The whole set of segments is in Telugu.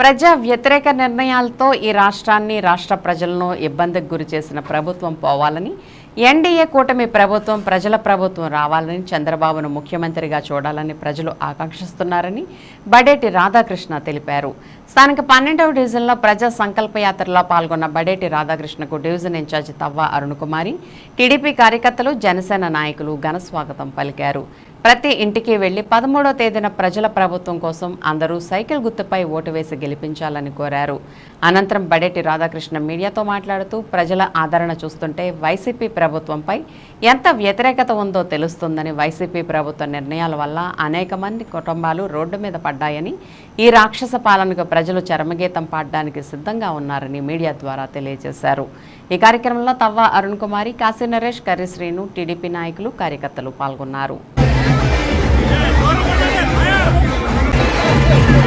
ప్రజా వ్యతిరేక నిర్ణయాలతో ఈ రాష్ట్రాన్ని రాష్ట్ర ప్రజలను ఇబ్బందికి గురి చేసిన ప్రభుత్వం పోవాలని ఎన్డీఏ కూటమి ప్రభుత్వం ప్రజల ప్రభుత్వం రావాలని చంద్రబాబును ముఖ్యమంత్రిగా చూడాలని ప్రజలు ఆకాంక్షిస్తున్నారని బడేటి రాధాకృష్ణ తెలిపారు. స్థానిక పన్నెండవ డివిజన్లో ప్రజా సంకల్ప యాత్రలో పాల్గొన్న బడేటి రాధాకృష్ణకు డివిజన్ ఇన్ఛార్జి తవ్వ అరుణ్ కుమారి టీడీపీ కార్యకర్తలు జనసేన నాయకులు ఘన స్వాగతం పలికారు. ప్రతి ఇంటికి వెళ్ళి పదమూడో తేదీన ప్రజల ప్రభుత్వం కోసం అందరూ సైకిల్ గుర్తుపై ఓటు వేసి గెలిపించాలని కోరారు. అనంతరం బడేటి రాధాకృష్ణ మీడియాతో మాట్లాడుతూ ప్రజల ఆదరణ చూస్తుంటే వైసీపీ ప్రభుత్వంపై ఎంత వ్యతిరేకత ఉందో తెలుస్తుందని వైసీపీ ప్రభుత్వ నిర్ణయాల వల్ల అనేక మంది కుటుంబాలు రోడ్డు మీద పడ్డాయని ఈ రాక్షస పాలనకు ప్రజలు చరమగీతం పాడడానికి సిద్ధంగా ఉన్నారని మీడియా ద్వారా తెలియజేశారు. ఈ కార్యక్రమంలో తవ్వ అరుణ్ కుమారి కాశీ నరేష్ కర్రి శ్రీను టీడీపీ నాయకులు కార్యకర్తలు పాల్గొన్నారు. Yeah.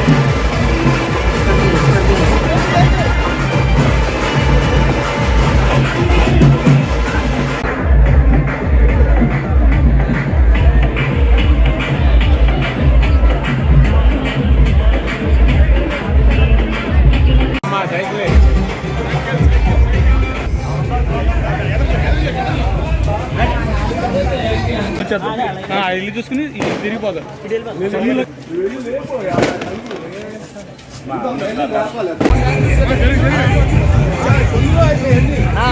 వచ్చేద్దాం. ఆ, ఇల్లు చూసుకుని తిరిగిపోదాం. చెన్నీలో- ఆ,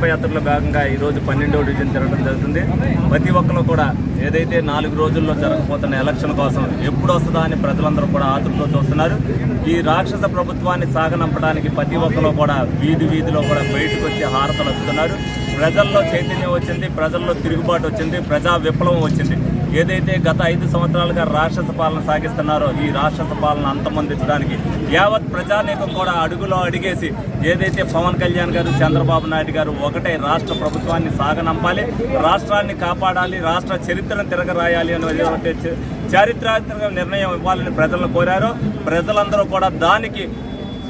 సంకల్ప భాగంగా ఈరోజు పన్నెండవ డివిజన్ జరగడం జరుగుతుంది. ప్రతి ఒక్కరు కూడా ఏదైతే నాలుగు రోజుల్లో జరగబోతున్న ఎలక్షన్ కోసం ఎప్పుడు వస్తుందా అని ప్రజలందరూ కూడా ఆతృతో చూస్తున్నారు. ఈ రాక్షస ప్రభుత్వాన్ని సాగనంపడానికి ప్రతి ఒక్కరు కూడా వీధి వీధిలో కూడా బయటకు వచ్చి హారతలు వస్తున్నారు ప్రజల్లో చైతన్యం వచ్చింది ప్రజల్లో తిరుగుబాటు వచ్చింది ప్రజా విప్లవం వచ్చింది. ఏదైతే గత ఐదు సంవత్సరాలుగా రాక్షస పాలన సాగిస్తున్నారో ఈ రాక్షస పాలన అంతమందించడానికి యావత్ ప్రజానీకం కూడా అడుగులో అడిగేసి ఏదైతే పవన్ కళ్యాణ్ గారు చంద్రబాబు నాయుడు గారు ఒకటే రాష్ట్ర ప్రభుత్వాన్ని సాగనంపాలి రాష్ట్రాన్ని కాపాడాలి రాష్ట్ర చరిత్రను తిరగరాయాలి అని చారిత్రాత్మక నిర్ణయం ఇవ్వాలని ప్రజలను కోరారో ప్రజలందరూ కూడా దానికి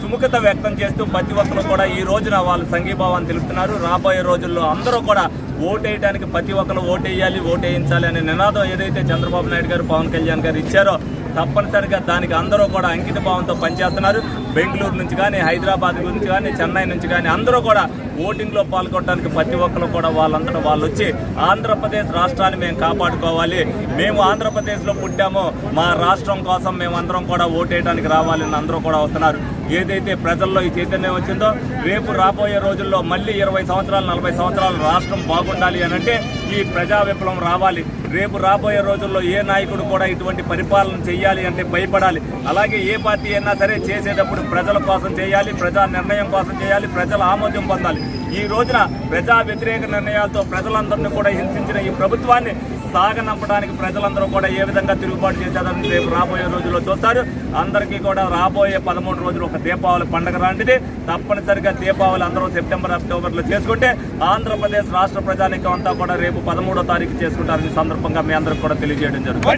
సుముఖత వ్యక్తం చేస్తూ ప్రతి ఒక్కరు కూడా ఈ రోజున వాళ్ళు సంఘీభావాన్ని తెలుపుతున్నారు. రాబోయే రోజుల్లో అందరూ కూడా ఓటేయడానికి ప్రతి ఒక్కరు ఓటేయాలి ఓటేయించాలి అనే నినాదం ఏదైతే చంద్రబాబు నాయుడు గారు పవన్ కళ్యాణ్ గారు ఇచ్చారో తప్పనిసరిగా దానికి అందరూ కూడా అంకిత భావంతో పనిచేస్తున్నారు. బెంగళూరు నుంచి కానీ హైదరాబాద్ గురించి కానీ చెన్నై నుంచి కానీ అందరూ కూడా ఓటింగ్లో పాల్గొనడానికి ప్రతి ఒక్కరు కూడా వాళ్ళంతటా వాళ్ళు వచ్చి ఆంధ్రప్రదేశ్ రాష్ట్రాన్ని మేము కాపాడుకోవాలి. మేము ఆంధ్రప్రదేశ్లో పుట్టాము. మా రాష్ట్రం కోసం మేమందరం కూడా ఓటేయడానికి రావాలని అందరూ కూడా వస్తున్నారు. ఏదైతే ప్రజల్లో ఈ చైతన్యం వచ్చిందో రేపు రాబోయే రోజుల్లో మళ్ళీ ఇరవై సంవత్సరాలు నలభై సంవత్సరాలు రాష్ట్రం బాగుండాలి అని అంటే ఈ ప్రజా విప్లవం రావాలి. రేపు రాబోయే రోజుల్లో ఏ నాయకుడు కూడా ఇటువంటి పరిపాలన చేయాలి అంటే భయపడాలి. అలాగే ఏ పార్టీ అయినా సరే చేసేటప్పుడు ప్రజల కోసం చేయాలి ప్రజా నిర్ణయం కోసం చేయాలి ప్రజల ఆమోదం పొందాలి. ఈ రోజున ప్రజా వ్యతిరేక నిర్ణయాలతో ప్రజలందరినీ కూడా హింసించిన ఈ ప్రభుత్వాన్ని సాగనంపడానికి ప్రజలందరూ కూడా ఏ విధంగా తిరుగుబాటు చేశారని రేపు రాబోయే రోజుల్లో చూస్తారు. అందరికీ కూడా రాబోయే పదమూడు రోజులు ఒక దీపావళి పండుగ లాంటిది. తప్పనిసరిగా దీపావళి అందరూ సెప్టెంబర్ అక్టోబర్లో చేసుకుంటే ఆంధ్రప్రదేశ్ రాష్ట్ర ప్రజానికం అంతా కూడా రేపు పదమూడో తారీఖు చేసుకుంటారని సందర్భంగా మీ అందరికి కూడా తెలియజేయడం జరుగుతుంది.